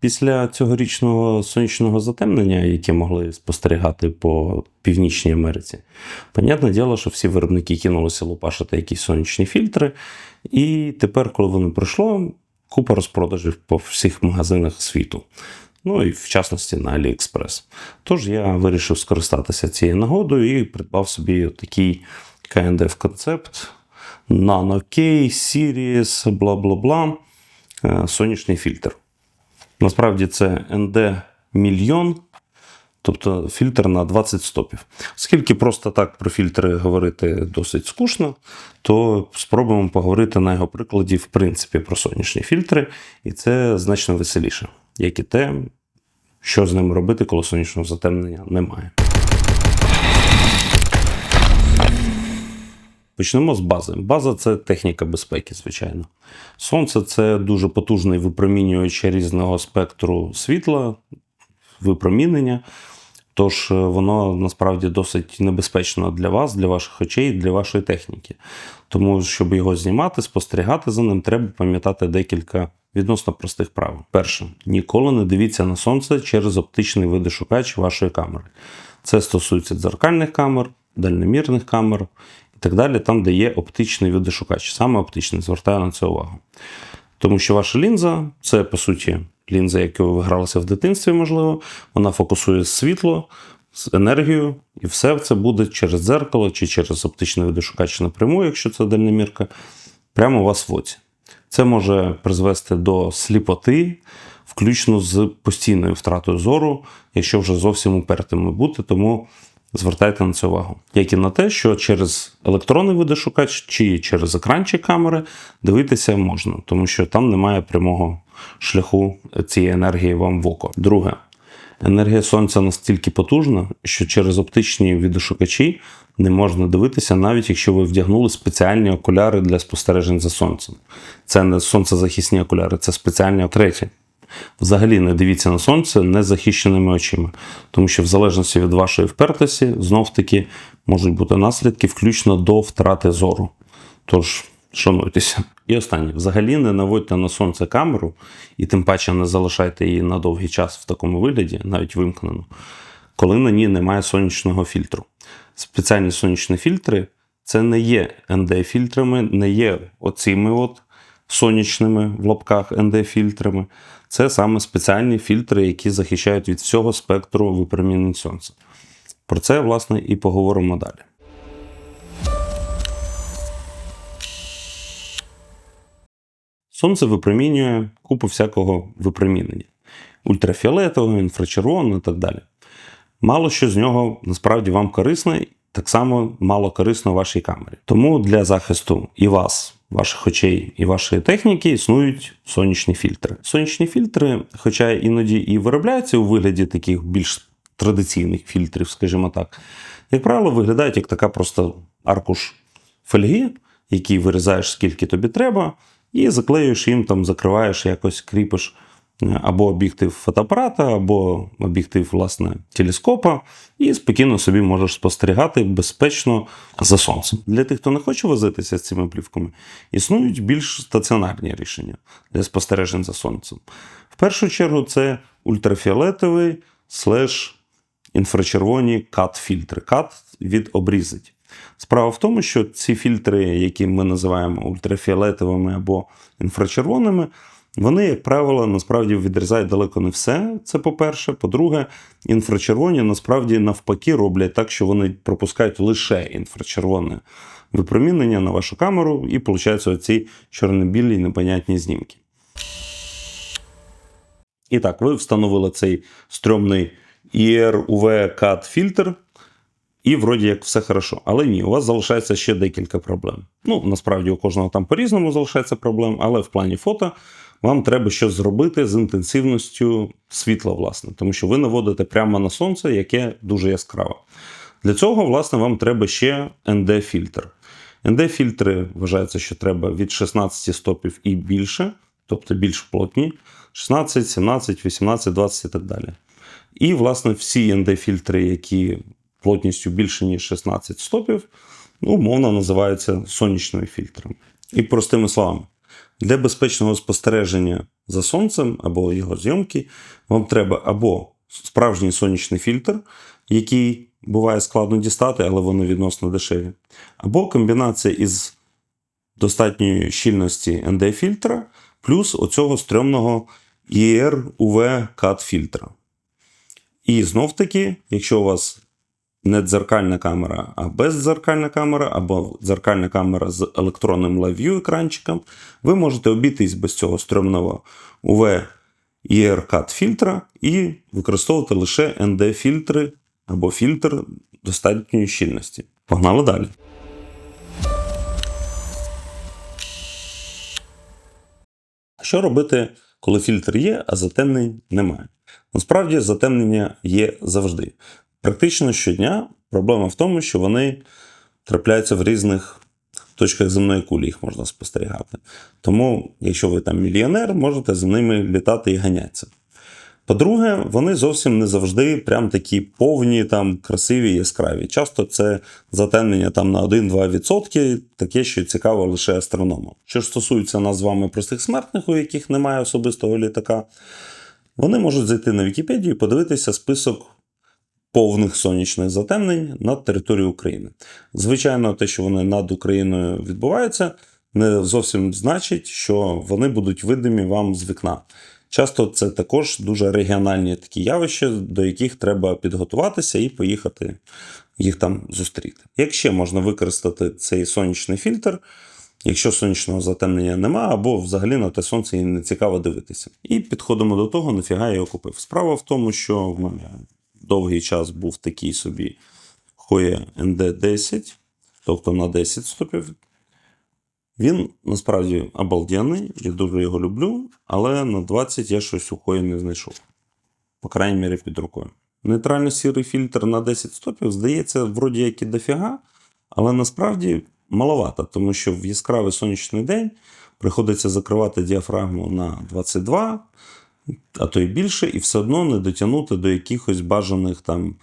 Після цьогорічного сонячного затемнення, яке могли спостерігати по Північній Америці, понятне діло, що всі виробники кинулися лупашити якісь сонячні фільтри. І тепер, коли воно пройшло, купа розпродажів по всіх магазинах світу. Ну і в частності на AliExpress. Тож я вирішив скористатися цією нагодою і придбав собі такий KNDF концепт Nano K, Series, бла бла бла. Сонячний фільтр. Насправді це ND мільйон, тобто фільтр на 20 стопів. Оскільки просто так про фільтри говорити досить скучно, то спробуємо поговорити на його прикладі, в принципі, про сонячні фільтри, і це значно веселіше, як і те, що з ними робити, коли сонячного затемнення немає. Почнемо з бази. База це техніка безпеки, звичайно. Сонце це дуже потужний випромінювач різного спектру світла, випромінення. Тож е, воно насправді досить небезпечно для вас, для ваших очей, для вашої техніки. Тому, щоб його знімати, спостерігати за ним, треба пам'ятати декілька відносно простих правил. Перше, ніколи не дивіться на сонце через оптичний видошукач вашої камери. Це стосується дзеркальних камер, дальномірних камер і так далі, там, де є оптичний видошукач. Саме оптичний, звертаю на це увагу. Тому що ваша лінза це, по суті, лінза, якою ви гралися в дитинстві, можливо, вона фокусує світло, енергію, і все це буде через дзеркало чи через оптичний видошукач напряму, якщо це дальномірка, прямо у вас в оці. Це може призвести до сліпоти, включно з постійною втратою зору, якщо вже зовсім упертими бути, тому звертайте на це увагу. Як і на те, що через електронний видошукач чи через екранчик камери дивитися можна, тому що там немає прямого шляху цієї енергії вам в око. Друге, енергія сонця настільки потужна, що через оптичні відошукачі не можна дивитися, навіть якщо ви вдягнули спеціальні окуляри для спостережень за сонцем. Це не сонцезахисні окуляри, це спеціальні третє. Взагалі не дивіться на сонце незахищеними очима, тому що в залежності від вашої впертості, знов-таки можуть бути наслідки, включно до втрати зору. Тож, шануйтеся. І останнє, взагалі не наводьте на сонце камеру, і тим паче не залишайте її на довгий час в такому вигляді, навіть вимкнену, коли на ній немає сонячного фільтру. Спеціальні сонячні фільтри це не є ND-фільтрами, не є оціми от сонячними в лапках ND-фільтрами. Це саме спеціальні фільтри, які захищають від всього спектру випромінень сонця. Про це, власне, і поговоримо далі. Сонце випромінює купу всякого випромінення: ультрафіолетового, інфрачервоного і так далі. Мало що з нього насправді вам корисне, так само мало корисно вашій камері. Тому для захисту і вас, ваших очей і вашої техніки існують сонячні фільтри. Сонячні фільтри, хоча іноді і виробляються у вигляді таких більш традиційних фільтрів, скажімо так, як правило, виглядають як така просто аркуш фольги, який вирізаєш скільки тобі треба, і заклеюєш їм, там закриваєш, якось кріпиш або об'єктив фотоапарата, або об'єктив власне телескопа, і спокійно собі можеш спостерігати безпечно за сонцем. Для тих, хто не хоче возитися з цими плівками, існують більш стаціонарні рішення для спостережень за сонцем. В першу чергу, це ультрафіолетовий слеш інфрачервоні кат-фільтри. Кат від обрізить. Справа в тому, що ці фільтри, які ми називаємо ультрафіолетовими або інфрачервоними, вони, як правило, насправді відрізають далеко не все. Це по-перше. По-друге, інфрачервоні насправді навпаки роблять так, що вони пропускають лише інфрачервоне випромінення на вашу камеру, і получаються оці чорно-білі непонятні знімки. І так, ви встановили цей стрьомний IR-UV CAD фільтр. І вроді як все хорошо. Але ні, у вас залишається ще декілька проблем. Ну, насправді, у кожного там по-різному залишається проблем, але в плані фото вам треба щось зробити з інтенсивністю світла, власне, тому що ви наводите прямо на сонце, яке дуже яскраве. Для цього, власне, вам треба ще ND-фільтр. ND-фільтри вважається, що треба від 16 стопів і більше, тобто більш плотні, 16, 17, 18, 20 і так далі. І, власне, всі ND-фільтри, які плотністю більше, ніж 16 стопів, ну, умовно називаються сонячними фільтрами. І простими словами, Для безпечного спостереження за сонцем або його зйомки вам треба або справжній сонячний фільтр, який буває складно дістати, але вони відносно дешеві, або комбінація із достатньої щільності ND-фільтра плюс оцього стрьомного IR UV CAT фільтра. І знов таки, якщо у вас не дзеркальна камера, а бездзеркальна камера, або дзеркальна камера з електронним LiveView екранчиком, ви можете обійтись без цього стрьомного UV IR CAT фільтра і використовувати лише ND-фільтри або фільтр достатньої щільності. Погнали далі. Що робити, коли фільтр є, а затемнень немає? Насправді затемнення є завжди. Практично щодня проблема в тому, що вони трапляються в різних точках земної кулі, їх можна спостерігати. Тому, якщо ви там мільйонер, можете з ними літати і ганятися. По-друге, вони зовсім не завжди прям такі повні, там, красиві, яскраві. Часто це затемнення там на 1-2%, таке, що цікаво лише астрономам. Що ж стосується нас з вами простих смертних, у яких немає особистого літака, вони можуть зайти на Вікіпедію і подивитися список повних сонячних затемнень над територією України. Звичайно, те, що вони над Україною відбуваються, не зовсім значить, що вони будуть видимі вам з вікна. Часто це також дуже регіональні такі явища, до яких треба підготуватися і поїхати їх там зустріти. Як ще можна використати цей сонячний фільтр, якщо сонячного затемнення нема, або взагалі на те сонце і не цікаво дивитися. І підходимо до того, нафіга я його купив. Справа в тому, що довгий час був такий собі Hoya ND10, тобто на 10 стопів. Він насправді обалденний, я дуже його люблю, але на 20 я щось сухої не знайшов. По крайній мірі під рукою. Нейтрально сірий фільтр на 10 стопів, здається, вроді як і дофіга, але насправді маловато, тому що в яскравий сонячний день приходиться закривати діафрагму на 22, а то й більше, і все одно не дотягнути до якихось бажаних там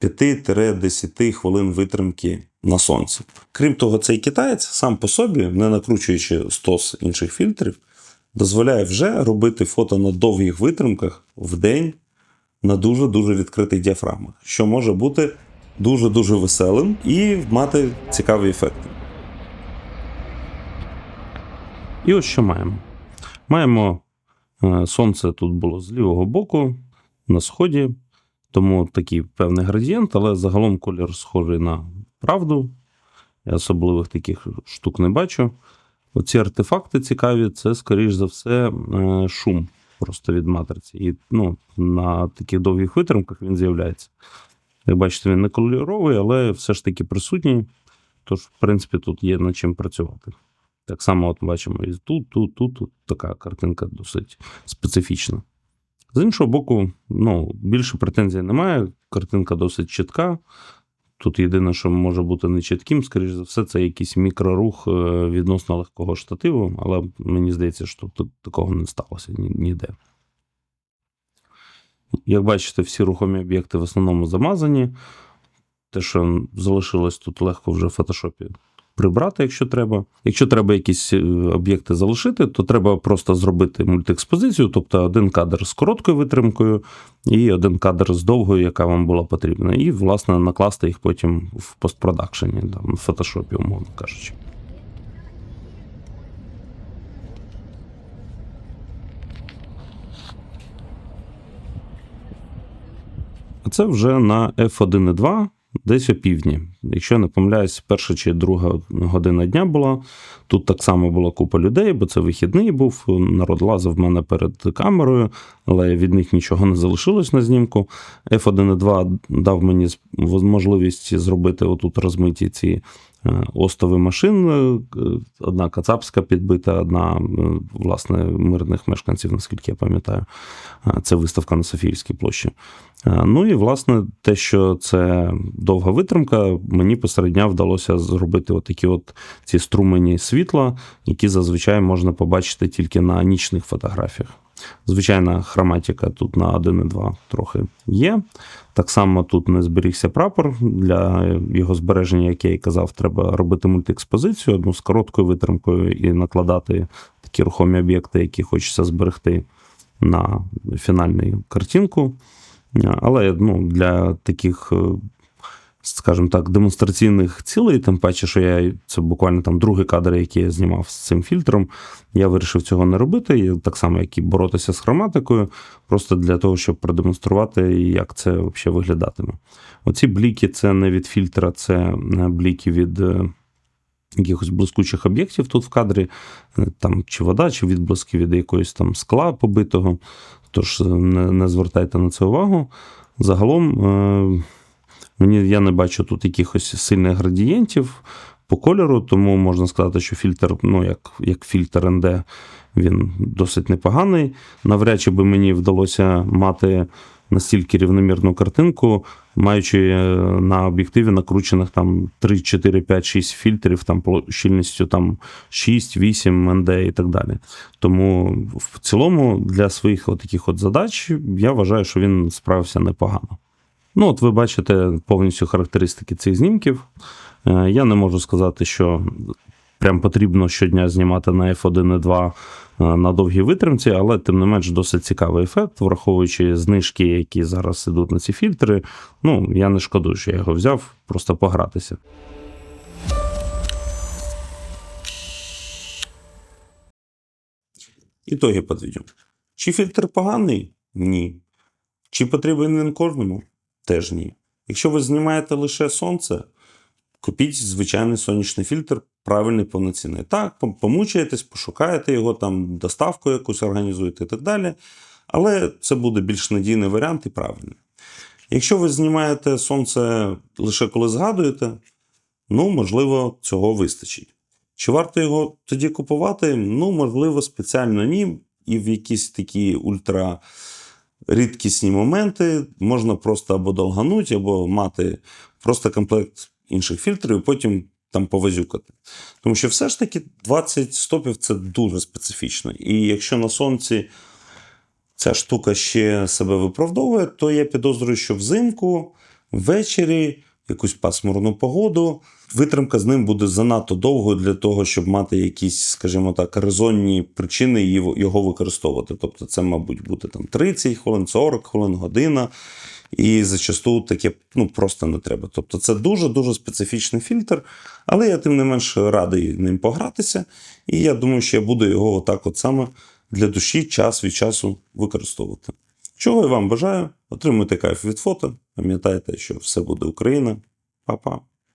5-10 хвилин витримки на сонці. Крім того, цей китаєць сам по собі, не накручуючи стос інших фільтрів, дозволяє вже робити фото на довгих витримках в день на дуже-дуже відкритих діафрагмах, що може бути дуже-дуже веселим і мати цікаві ефекти. І ось що маємо. Маємо сонце тут було з лівого боку, на сході, тому такий певний градієнт, але загалом колір схожий на правду. Я особливих таких штук не бачу. Оці артефакти цікаві, це, скоріш за все, е, шум просто від матриці. І ну, на таких довгих витримках він з'являється. Як бачите, він не кольоровий, але все ж таки присутній. Тож, в принципі, тут є над чим працювати. Так само, от бачимо, і тут, тут, тут, тут така картинка досить специфічна. З іншого боку, ну, більше претензій немає. Картинка досить чітка. Тут єдине, що може бути нечітким, скоріш за все, це якийсь мікрорух е, відносно легкого штативу, але мені здається, що тут такого не сталося ніде. Як бачите, всі рухомі об'єкти в основному замазані. Те, що залишилось тут легко вже в фотошопі прибрати, якщо треба. Якщо треба якісь е, об'єкти залишити, то треба просто зробити мультиекспозицію, тобто один кадр з короткою витримкою і один кадр з довгою, яка вам була потрібна. І, власне, накласти їх потім в постпродакшені, там, в фотошопі, умовно кажучи. Це вже на F1.2, десь опівдні. Якщо я не помиляюсь, перша чи друга година дня була. Тут так само була купа людей, бо це вихідний був. Народ лазив в мене перед камерою, але від них нічого не залишилось на знімку. F1.2 дав мені можливість зробити отут розмиті ці е, остови машин. Е, Одна кацапська підбита, одна, е, власне, мирних мешканців, наскільки я пам'ятаю. Це виставка на Софіївській площі. Ну і власне те, що це довга витримка, мені посеред дня вдалося зробити отакі от ці струмені світла, які зазвичай можна побачити тільки на нічних фотографіях. Звичайна хроматика тут на 1,2 трохи є. Так само тут не зберігся прапор. Для його збереження, як я і казав, треба робити мультиекспозицію, одну з короткою витримкою і накладати такі рухомі об'єкти, які хочеться зберегти на фінальну картинку. Але ну, для таких, е, скажімо так, демонстраційних цілей, тим паче, що я це буквально там другий кадр, який я знімав з цим фільтром, я вирішив цього не робити. І так само, як і боротися з хроматикою, просто для того, щоб продемонструвати, як це взагалі виглядатиме. Оці бліки це не від фільтра, це е, бліки від. е, Якихось блискучих об'єктів тут в кадрі, е, там чи вода, чи відблиски від якогось там скла побитого. Тож не, не звертайте на це увагу. Загалом, мені, я не бачу тут якихось сильних градієнтів по кольору, тому можна сказати, що фільтр, ну, як, як фільтр НД, він досить непоганий. Навряд чи би мені вдалося мати настільки рівномірну картинку, маючи е, на об'єктиві накручених там 3, 4, 5, 6 фільтрів, там щільністю там 6, 8 НД і так далі. Тому в цілому для своїх от таких от задач я вважаю, що він справився непогано. Ну, от ви бачите повністю характеристики цих знімків. Е, Я не можу сказати, що прям потрібно щодня знімати на F1 і 2 е, на довгій витримці, але тим не менш досить цікавий ефект, враховуючи знижки, які зараз ідуть на ці фільтри. Ну, я не шкодую, що я його взяв, просто погратися. Ітоги підведемо. Чи фільтр поганий? Ні. Чи потрібен він кожному? Теж ні. Якщо ви знімаєте лише сонце, купіть звичайний сонячний фільтр, правильний повноцінний. Так, помучаєтесь, пошукаєте його, там доставку якусь організуєте і так далі. Але це буде більш надійний варіант і правильний. Якщо ви знімаєте сонце лише коли згадуєте, ну, можливо, цього вистачить. Чи варто його тоді купувати? Ну, можливо, спеціально ні. І в якісь такі ультра рідкісні моменти можна просто або долгануть, або мати просто комплект інших фільтрів, і потім там повазюкати. Тому що все ж таки 20 стопів це дуже специфічно. І якщо на сонці ця штука ще себе виправдовує, то я підозрюю, що взимку, ввечері, якусь пасмурну погоду, витримка з ним буде занадто довгою для того, щоб мати якісь, скажімо так, резонні причини його використовувати. Тобто, це, мабуть, буде там 30 хвилин, 40 хвилин, година. І зачасту таке ну, просто не треба. Тобто це дуже-дуже специфічний фільтр, але я тим не менш радий ним погратися. І я думаю, що я буду його отак от саме для душі час від часу використовувати. Чого я вам бажаю? Отримуйте кайф від фото. Пам'ятайте, що все буде Україна. Па-па.